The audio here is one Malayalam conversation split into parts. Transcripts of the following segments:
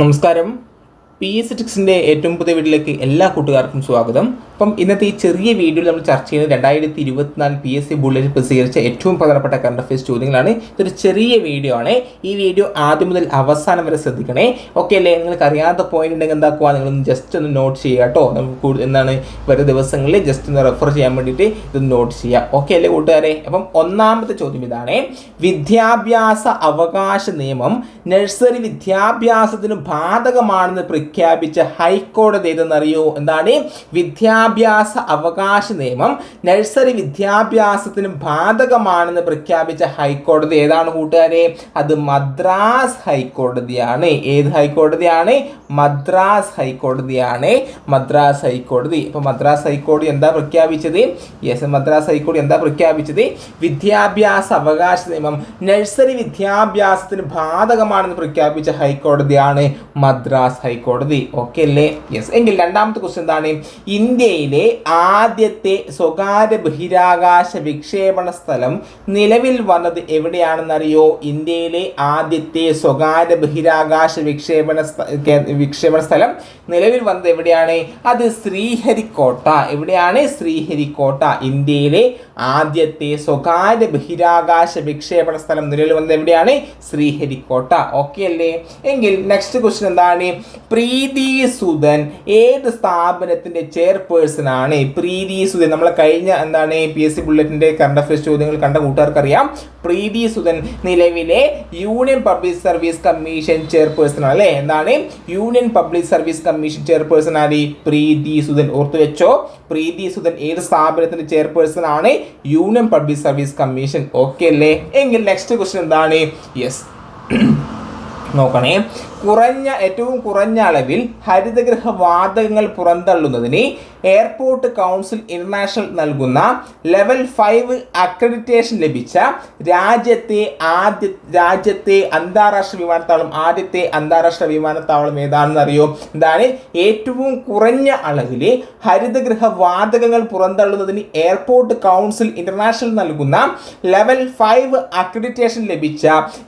നമസ്കാരം. പി എസ് ടിക്സിന്റെ ഏറ്റവും പുതിയ വീട്ടിലേക്ക് എല്ലാ കൂട്ടുകാർക്കും സ്വാഗതം. അപ്പം ഇന്നത്തെ ഈ ചെറിയ വീഡിയോയിൽ നമ്മൾ ചർച്ച ചെയ്യുന്നത് രണ്ടായിരത്തി ഇരുപത്തിനാല് പി എസ് സി ബുള്ളറ്റിൽ പ്രസിദ്ധീകരിച്ച ഏറ്റവും പ്രധാനപ്പെട്ട കറണ്ട് അഫയേഴ്സ് ചോദ്യങ്ങളാണ്. ഇതൊരു ചെറിയ വീഡിയോ ആണ്. ഈ വീഡിയോ ആദ്യം മുതൽ അവസാനം വരെ ശ്രദ്ധിക്കണേ. ഓക്കെ അല്ലേ? നിങ്ങൾക്ക് അറിയാത്ത പോയിന്റ് ഉണ്ടെങ്കിൽ എന്താക്കുക നിങ്ങളൊന്ന് ജസ്റ്റ് ഒന്ന് നോട്ട് ചെയ്യുക കേട്ടോ. നമുക്ക് എന്താണ് വരും ദിവസങ്ങളിൽ ജസ്റ്റ് ഒന്ന് റെഫർ ചെയ്യാൻ വേണ്ടിയിട്ട് ഇത് നോട്ട് ചെയ്യാം ഓക്കെ അല്ലേ കൂട്ടുകാരെ? അപ്പം ഒന്നാമത്തെ ചോദ്യം ഇതാണ്. വിദ്യാഭ്യാസ അവകാശ നിയമം നഴ്സറി വിദ്യാഭ്യാസത്തിന് ബാധകമാണെന്ന് പ്രഖ്യാപിച്ച ഹൈക്കോടതി ഏതെന്നറിയോ? എന്താണ്? വിദ്യാഭ്യാസ അവകാശ നിയമം നഴ്സറി വിദ്യാഭ്യാസത്തിന് ബാധകമാണെന്ന് പ്രഖ്യാപിച്ച ഹൈക്കോടതി ഏതാണ് കൂട്ടുകാരെ? അത് മദ്രാസ് ഹൈക്കോടതിയാണ്. ഏത് ഹൈക്കോടതിയാണ്? മദ്രാസ് ഹൈക്കോടതിയാണ്. മദ്രാസ് ഹൈക്കോടതി. അപ്പോൾ മദ്രാസ് ഹൈക്കോടതി എന്താ പ്രഖ്യാപിച്ചത്? യെസ് മദ്രാസ് ഹൈക്കോടതി എന്താ പ്രഖ്യാപിച്ചത്? വിദ്യാഭ്യാസ അവകാശ നിയമം നഴ്സറി വിദ്യാഭ്യാസത്തിന് ബാധകമാണെന്ന് പ്രഖ്യാപിച്ച ഹൈക്കോടതിയാണ് മദ്രാസ് ഹൈക്കോടതി. ഓക്കെ അല്ലേ? യെസ് എങ്കിൽ രണ്ടാമത്തെ ക്വസ്റ്റ്യൻ എന്താണ്? ഇന്ത്യയിലെ ആദ്യത്തെ സ്വകാര്യ ബഹിരാകാശ വിക്ഷേപണ സ്ഥലം നിലവിൽ വന്നത് എവിടെയാണെന്നറിയോ? ഇന്ത്യയിലെ ആദ്യത്തെ സ്വകാര്യ ബഹിരാകാശ വിക്ഷേപണ വിക്ഷേപണ സ്ഥലം നിലവിൽ വന്നത് എവിടെയാണ്? അത് ശ്രീഹരിക്കോട്ട. എവിടെയാണ് ശ്രീഹരിക്കോട്ട? ഇന്ത്യയിലെ ആദ്യത്തെ സ്വകാര്യ ബഹിരാകാശ വിക്ഷേപണ സ്ഥലം നിലവിൽ വന്നത് എവിടെയാണ്? ശ്രീഹരിക്കോട്ട. ഓക്കെ അല്ലേ? എങ്കിൽ നെക്സ്റ്റ് ക്വസ്റ്റ്യൻ എന്താണ്? പ്രീതി സുധൻ ഏത് സ്ഥാപനത്തിന്റെ ചെയർപേഴ്സൺ ആണ്. പ്രീതി സുധൻ നമ്മളെ കഴിഞ്ഞ എന്താണ് പി എസ് സി ബുള്ളറ്റിന്റെ കറണ്ട് അഫയേഴ്സ് ചോദ്യങ്ങൾ കണ്ട കൂട്ടുകാർക്കറിയാം. പ്രീതി സുധൻ നിലവിലെ union public service commission chairperson ആണ്. അല്ലേ? എന്താണ്? Union public service commission chairperson ആണ് പ്രീതി സുധൻ. ഓർത്തു വെച്ചോ പ്രീതി സുധൻ ഏത് സ്ഥാപനത്തിന്റെ ചെയർപേഴ്സൺ ആണ്? Union public service commission okay അല്ലേ? എങ്കിൽ നെക്സ്റ്റ് ക്വസ്റ്റ്യൻ എന്താണ്? യെസ് നോക്കണേ. കുറഞ്ഞ ഏറ്റവും കുറഞ്ഞ അളവിൽ ഹരിതഗൃഹ വാതകങ്ങൾ പുറന്തള്ളുന്നതിന് എയർപോർട്ട് കൗൺസിൽ ഇന്റർനാഷണൽ നൽകുന്ന ലെവൽ ഫൈവ് അക്രഡിറ്റേഷൻ ലഭിച്ച രാജ്യത്തെ ആദ്യ രാജ്യത്തെ അന്താരാഷ്ട്ര വിമാനത്താവളം ആദ്യത്തെ അന്താരാഷ്ട്ര വിമാനത്താവളം ഏതാണെന്ന് അറിയോ എന്താണ്? ഏറ്റവും കുറഞ്ഞ അളവിൽ ഹരിതഗൃഹ വാതകങ്ങൾ പുറന്തള്ളുന്നതിന് എയർപോർട്ട് കൗൺസിൽ ഇന്റർനാഷണൽ നൽകുന്ന ലെവൽ ഫൈവ് അക്രഡിറ്റേഷൻ ലഭിച്ച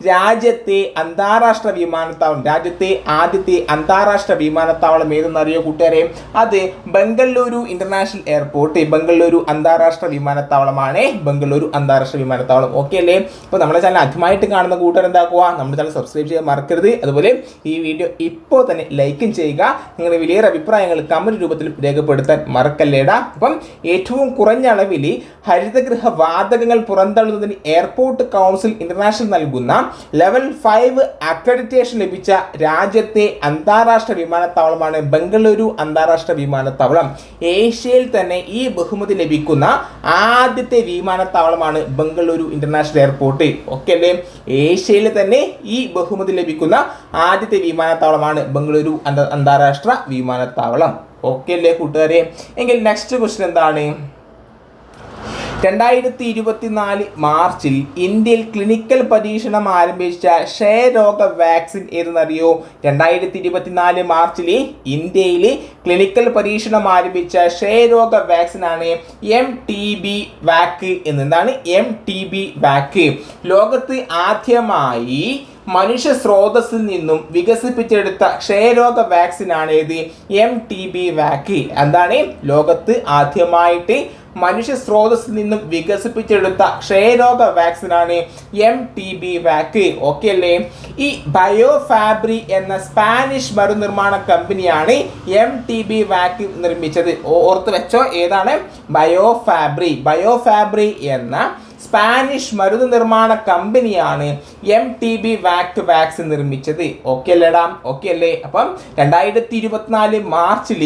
രാജ്യത്തെ അന്താരാഷ്ട്ര വിമാനത്താവളം രാജ്യത്തെ ആദ്യത്തെ അന്താരാഷ്ട്ര വിമാനത്താവളം ഏതെന്നറിയോ കൂട്ടുകാരെ? അത് ബംഗളൂരു ഇന്റർനാഷണൽ എയർപോർട്ട്. ബംഗളൂരു അന്താരാഷ്ട്ര വിമാനത്താവളമാണ്. ബംഗളൂരു അന്താരാഷ്ട്ര വിമാനത്താവളം. ഓക്കെ അല്ലേ? അപ്പോൾ നമ്മുടെ ചാനൽ ആദ്യമായിട്ട് കാണുന്ന കൂട്ടുകാർ എന്താക്കുക? നമ്മുടെ ചാനൽ സബ്സ്ക്രൈബ് ചെയ്യാൻ മറക്കരുത്. അതുപോലെ ഈ വീഡിയോ ഇപ്പോൾ തന്നെ ലൈക്കും ചെയ്യുക. നിങ്ങളുടെ വലിയൊരു അഭിപ്രായങ്ങൾ കമന്റ് രൂപത്തിൽ രേഖപ്പെടുത്താൻ മറക്കല്ലേടാ. അപ്പം ഏറ്റവും കുറഞ്ഞ അളവിൽ ഹരിതഗൃഹ വാതകങ്ങൾ പുറന്തള്ളുന്നതിന് എയർപോർട്ട് കൗൺസിൽ ഇന്റർനാഷണൽ നൽകുന്ന ലെവൽ ഫൈവ് അക്രഡിറ്റേഷൻ ലഭിച്ച രാജ്യത്തെ അന്താരാഷ്ട്ര വിമാനത്താവളമാണ് ബംഗളൂരു അന്താരാഷ്ട്ര വിമാനത്താവളം. ഏഷ്യയിൽ തന്നെ ഈ ബഹുമതി ലഭിക്കുന്ന ആദ്യത്തെ വിമാനത്താവളമാണ് ബംഗളൂരു ഇന്റർനാഷണൽ എയർപോർട്ട്. ഓക്കെ അല്ലേ? ഏഷ്യയിൽ തന്നെ ഈ ബഹുമതി ലഭിക്കുന്ന ആദ്യത്തെ വിമാനത്താവളമാണ് ബംഗളൂരു അന്താരാഷ്ട്ര വിമാനത്താവളം. ഓക്കെ അല്ലേ കൂട്ടുകാരെ? എങ്കിൽ നെക്സ്റ്റ് ക്വസ്റ്റ്യൻ എന്താണ്? രണ്ടായിരത്തി ഇരുപത്തിനാല് മാർച്ചിൽ ഇന്ത്യയിൽ ക്ലിനിക്കൽ പരീക്ഷണം ആരംഭിച്ച ക്ഷയരോഗ വാക്സിൻ ഏതെന്നറിയോ? രണ്ടായിരത്തി ഇരുപത്തിനാല് മാർച്ചിൽ ഇന്ത്യയിൽ ക്ലിനിക്കൽ പരീക്ഷണം ആരംഭിച്ച ക്ഷയരോഗ വാക്സിനാണ് എം ടി ബി വാക്ക് എന്നതാണ് എം ടി ബി വാക്ക് ലോകത്ത് ആദ്യമായി മനുഷ്യ സ്രോതസ്സിൽ നിന്നും വികസിപ്പിച്ചെടുത്ത ക്ഷയരോഗ വാക്സിനാണ് ഏത്? എം ടി ബി വാക്ക് എന്താണ്? ലോകത്ത് ആദ്യമായിട്ട് മനുഷ്യ സ്രോതസ്സിൽ നിന്നും വികസിപ്പിച്ചെടുത്ത ക്ഷയരോഗ വാക്സിനാണ് M T B vac okay അല്ലേ? ഈ ബയോ ഫാബ്രി എന്ന സ്പാനിഷ് മരുനിർമ്മാണ കമ്പനിയാണ് എം ടി ബി വാക് നിർമ്മിച്ചത്. ഓർത്ത് വെച്ചോ ഏതാണ്? ബയോ ഫാബ്രി ബയോ ഫാബ്രി എന്ന സ്പാനിഷ് മരുന്ന് നിർമ്മാണ കമ്പനിയാണ് M T B vac vaccine നിർമ്മിച്ചത്. ഓക്കെ അല്ലേടാ? ഓക്കെ അല്ലേ? അപ്പം രണ്ടായിരത്തി ഇരുപത്തിനാല് മാർച്ചിൽ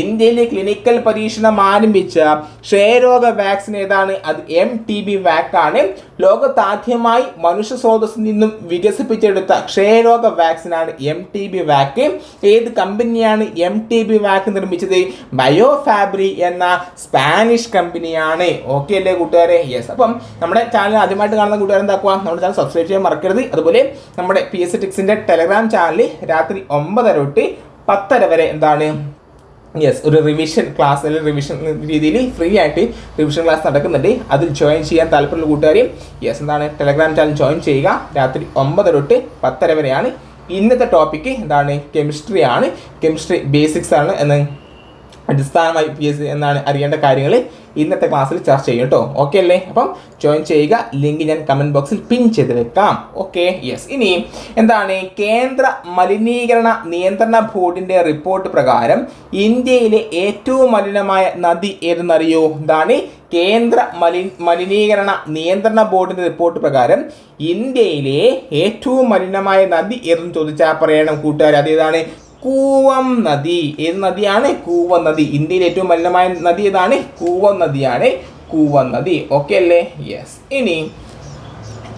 ഇന്ത്യയിൽ ക്ലിനിക്കൽ പരീക്ഷണം ആരംഭിച്ച ക്ഷയരോഗ വാക്സിൻ ഏതാണ്? അത് എം ടി ബി വാക്കാണ് ലോകത്താദ്യമായി മനുഷ്യ സ്രോതസ്സിൽ നിന്നും വികസിപ്പിച്ചെടുത്ത ക്ഷയരോഗ വാക്സിനാണ് എം ടി ബി വാക്ക് ഏത് കമ്പനിയാണ് എം ടി ബി വാക്ക് നിർമ്മിച്ചത്? ബയോ ഫാബ്രി എന്ന സ്പാനിഷ് കമ്പനിയാണ്. ഓക്കെ അല്ലേ കൂട്ടുകാരെ? യെസ് അപ്പം നമ്മുടെ ചാനൽ ആദ്യമായിട്ട് കാണുന്ന കൂട്ടുകാർ എന്താക്കുക? നമ്മുടെ ചാനൽ സബ്സ്ക്രൈബ് ചെയ്യാൻ മറക്കരുത്. അതുപോലെ നമ്മുടെ പി എസ് സി ടിക്സിന്റെ ടെലഗ്രാം ചാനലിൽ രാത്രി ഒമ്പതര തൊട്ട് പത്തര വരെ എന്താണ്? യെസ് ഒരു റിവിഷൻ ക്ലാസ് അല്ലെങ്കിൽ റിവിഷൻ രീതിയിൽ ഫ്രീ ആയിട്ട് റിവിഷൻ ക്ലാസ് നടക്കുന്നുണ്ട്. അതിൽ ജോയിൻ ചെയ്യാൻ താല്പര്യമുള്ള കൂട്ടുകാരെയും യെസ് എന്താണ്? ടെലഗ്രാം ചാനൽ ജോയിൻ ചെയ്യുക. രാത്രി ഒമ്പത് തൊട്ട് പത്തര വരെയാണ്. ഇന്നത്തെ ടോപ്പിക്ക് എന്താണ്? കെമിസ്ട്രി ആണ്. കെമിസ്ട്രി ബേസിക്സ് ആണ് എന്ന് അടിസ്ഥാനമായി പി എസ് എന്നാണ് അറിയേണ്ട കാര്യങ്ങൾ ഇന്നത്തെ ക്ലാസ്സിൽ ചർച്ച ചെയ്യും കേട്ടോ ഓക്കെ അല്ലേ? അപ്പം ജോയിൻ ചെയ്യുക. ലിങ്ക് ഞാൻ കമന്റ് ബോക്സിൽ പിൻ ചെയ്ത് വെക്കാം ഓക്കെ യെസ് ഇനി എന്താണ്? കേന്ദ്ര മലിനീകരണ നിയന്ത്രണ ബോർഡിന്റെ റിപ്പോർട്ട് പ്രകാരം ഇന്ത്യയിലെ ഏറ്റവും മലിനമായ നദി ഏതെന്നറിയോ? എന്താണ് കേന്ദ്ര മലി മലിനീകരണ നിയന്ത്രണ ബോർഡിന്റെ റിപ്പോർട്ട് പ്രകാരം ഇന്ത്യയിലെ ഏറ്റവും മലിനമായ നദി ഏതെന്ന് ചോദിച്ചാൽ പറയണം കൂട്ടുകാർ അതേതാണ് കൂവം നദി. ഏത് നദിയാണ്? കൂവം നദി. ഇന്ത്യയിലെ ഏറ്റവും മലിനമായ നദി ഏതാണ്? കൂവം നദിയാണ്. കൂവം നദി. ഓക്കെ അല്ലേ? യെസ് ഇനി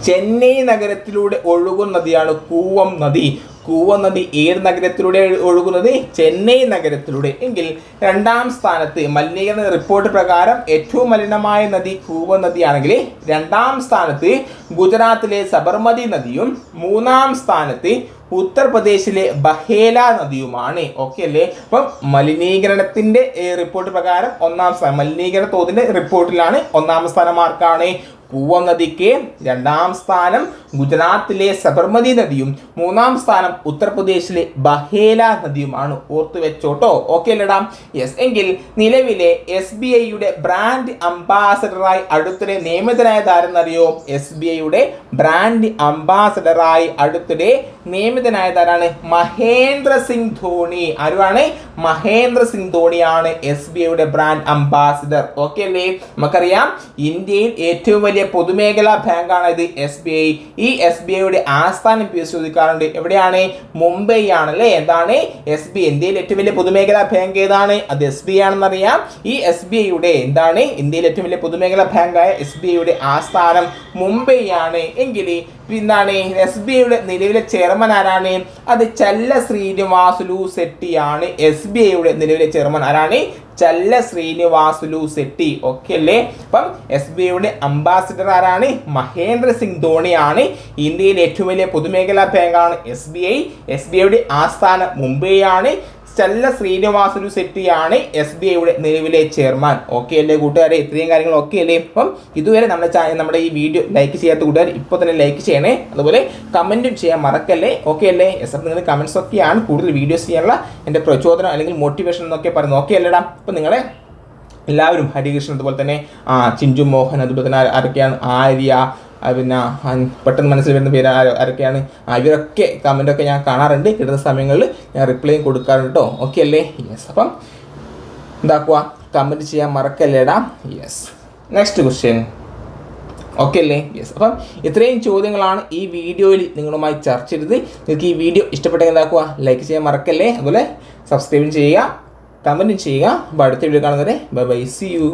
ചെന്നൈ നഗരത്തിലൂടെ ഒഴുകുന്ന നദിയാണ് കൂവം നദി. കൂവം നദി ഏത് നഗരത്തിലൂടെ ഒഴുകുന്നത്? ചെന്നൈ നഗരത്തിലൂടെ. എങ്കിൽ രണ്ടാം സ്ഥാനത്ത് മലിനീകരണ റിപ്പോർട്ട് പ്രകാരം ഏറ്റവും മലിനമായ നദി കൂവ നദിയാണെങ്കിൽ രണ്ടാം സ്ഥാനത്ത് ഗുജറാത്തിലെ സബർമതി നദിയും മൂന്നാം സ്ഥാനത്ത് ഉത്തർപ്രദേശിലെ ബഹേല നദിയുമാണ്. ഓക്കെ അല്ലേ? അപ്പം മലിനീകരണത്തിന്റെ റിപ്പോർട്ട് പ്രകാരം ഒന്നാം സ്ഥാനം മലിനീകരണ തോതിന്റെ റിപ്പോർട്ടിലാണ് ഒന്നാം സ്ഥാനം ആർക്കാണ് പൂവം നദിക്ക് രണ്ടാം സ്ഥാനം ഗുജറാത്തിലെ സബർമതി നദിയും മൂന്നാം സ്ഥാനം ഉത്തർപ്രദേശിലെ ബഹേല നദിയുമാണ്. ഓർത്തു വെച്ചോട്ടോ? ഓക്കെ അല്ലടാ. യെസ് എങ്കിൽ നിലവിലെ എസ് ബി ഐയുടെ ബ്രാൻഡ് അംബാസഡറായി അടുത്തിടെ നിയമിതനായതാരെന്നറിയോ എസ് ബി ഐയുടെ ബ്രാൻഡ് അംബാസഡറായി അടുത്തിടെ നിയമിതനായതാരാണ് മഹേന്ദ്ര സിംഗ് ധോണി. ആരുമാണ് മഹേന്ദ്ര സിംഗ് ധോണിയാണ് എസ് ബി ഐയുടെ ബ്രാൻഡ് അംബാസിഡർ ഓക്കെ അല്ലേ? നമുക്കറിയാം ഇന്ത്യയിൽ ഏറ്റവും വലിയ പൊതുമേഖലാ ബാങ്കാണ് ഇത് എസ് ബി ഐ ഈ എസ് ബി ഐയുടെ ആസ്ഥാനം പരിശോധിക്കാറുണ്ട് എവിടെയാണ്? മുംബൈ ആണ് എന്താണ് എസ് ബി ഇന്ത്യയിൽ ഏറ്റവും വലിയ പൊതുമേഖലാ ബാങ്ക് ഏതാണ്? അത് എസ് ബി ഐ ആണെന്നറിയാം. ഈ എസ് ബി ഐയുടെ എന്താണ്? ഇന്ത്യയിലെ ഏറ്റവും വലിയ പൊതുമേഖലാ ബാങ്കായ എസ് ബി ഐയുടെ ആസ്ഥാനം മുംബൈ ആണ് എങ്കിൽ പിന്നാണ് എസ് ബി ഐയുടെ നിലവിലെ ചെയർമാൻ ആരാണ്? അത് ചല്ല ശ്രീനിവാസുലു സെട്ടിയാണ് എസ് ബി ഐയുടെ നിലവിലെ ചെയർമാൻ ആരാണ്? ചല്ല ശ്രീനിവാസുലു സെട്ടി. ഓക്കെ അല്ലേ? അപ്പം എസ് ബി ഐയുടെ അംബാസിഡർ ആരാണ്? മഹേന്ദ്ര സിംഗ് ധോണിയാണ്. ഇന്ത്യയിലെ ഏറ്റവും വലിയ പൊതുമേഖലാ ബാങ്കാണ് S B I S B ഐയുടെ ആസ്ഥാനം മുംബൈ ചല്ല ശ്രീനിവാസുലു സെട്ടിയാണ് എസ് ബി ഐയുടെ നിലവിലെ ചെയർമാൻ. ഓക്കെ അല്ലേ കൂട്ടുകാരെ? ഇത്രയും കാര്യങ്ങൾ ഓക്കെ അല്ലേ? അപ്പം ഇതുവരെ നമ്മുടെ ചാനൽ നമ്മുടെ ഈ വീഡിയോ ലൈക്ക് ചെയ്യാത്ത കൂട്ടുകാർ ഇപ്പോൾ തന്നെ ലൈക്ക് ചെയ്യണേ. അതുപോലെ കമന്റും ചെയ്യാൻ മറക്കല്ലേ? ഓക്കെ അല്ലേ? എസ് എഫ് നിങ്ങൾ കമൻസ് ഒക്കെയാണ് കൂടുതൽ വീഡിയോസ് ചെയ്യാനുള്ള എന്റെ പ്രചോദനം അല്ലെങ്കിൽ മോട്ടിവേഷൻ എന്നൊക്കെ പറയുന്നത്. ഓക്കെ അല്ലേടാ? അപ്പം നിങ്ങളെ എല്ലാവരും ഹരികൃഷ്ണൻ അതുപോലെ തന്നെ ചിഞ്ചു മോഹൻ അതുപോലെ തന്നെ ആര- ആരൊക്കെയാണ്? ആര്യ പിന്നെ പെട്ടെന്ന് മനസ്സിൽ വരുന്ന പേര് ആരോ- ആരൊക്കെയാണ്? ഇവരൊക്കെ കമന്റൊക്കെ ഞാൻ കാണാറുണ്ട്. കിട്ടുന്ന സമയങ്ങളിൽ ഞാൻ റിപ്ലൈ കൊടുക്കാറുണ്ട് കേട്ടോ ഓക്കെ അല്ലേ? യെസ് അപ്പം എന്താക്കുക കമന്റ് ചെയ്യാൻ മറക്കല്ലേടാ? യെസ് നെക്സ്റ്റ് ക്വസ്റ്റ്യൻ ഓക്കെ അല്ലേ? യെസ് അപ്പം ഇത്രയും ചോദ്യങ്ങളാണ് ഈ വീഡിയോയിൽ നിങ്ങളുമായി ചർച്ച ചെയ്തത്. നിങ്ങൾക്ക് ഈ വീഡിയോ ഇഷ്ടപ്പെട്ടെങ്കിൽ എന്താക്കുക ലൈക്ക് ചെയ്യാൻ മറക്കല്ലേ? അതുപോലെ സബ്സ്ക്രൈബ് ചെയ്യുക കമന്റും ചെയ്യുക. അപ്പോൾ അടുത്ത വീഡിയോ കാണുന്നവരെ ബൈ ബൈ സി യു